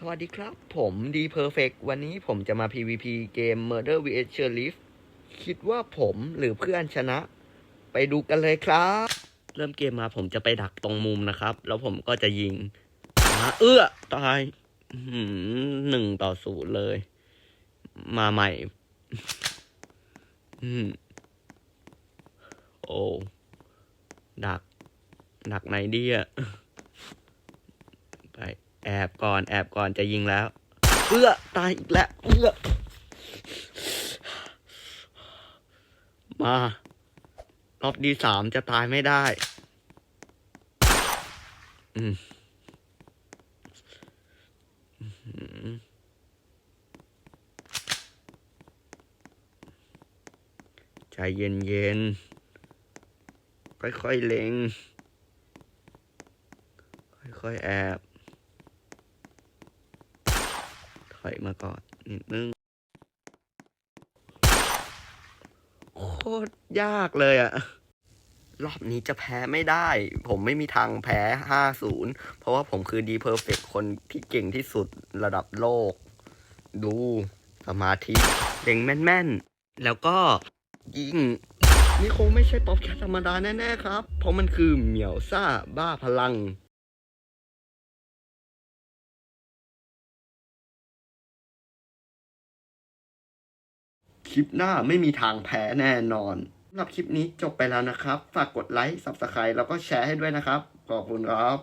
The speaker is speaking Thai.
สวัสดีครับ ผมดีเพอร์เฟกวันนี้ผมจะมา PVP เกม Murder vs Sheriff คิดว่าผมหรือเพื่อนชนะ ไปดูกันเลยครับ เริ่มเกมมาผมจะไปดักตรงมุมนะครับ แล้วผมก็จะยิงมาเอื้อ ตายหนึ่งต่อศูนย์เลย มาใหม่โอ้ดัก ดักไหนดีอะไป แอบก่อนแอบก่อนจะยิงแล้วเอื้อตายอีกแล้วเอื้อมารอบดีสามจะตายไม่ได้ อืมใจเย็นเย็นๆค่อยๆเล็ง ค่อยๆแอบ อยมาก่อนนิดนึงโคตรยากเลยอะรอบนี้จะแพ้ไม่ได้ ผมไม่มีทางแพ้5-0เพราะว่าผมคือดีเพอร์เฟกคนที่เก่งที่สุดระดับโลก ดูสมาธิเล็งแม่นๆ แล้วก็ยิงนี่คงไม่ใช่ป๊อปแคทธรรมดาแน่ ๆ ครับ เพราะมันคือเหมียวซ่าบ้าพลัง คลิปหน้าไม่มีทางแพ้แน่นอนสำหรับคลิปนี้จบไปแล้วนะครับ ฝากกดไลค์ Subscribe แล้วก็แชร์ให้ด้วยนะครับ ขอบคุณครับ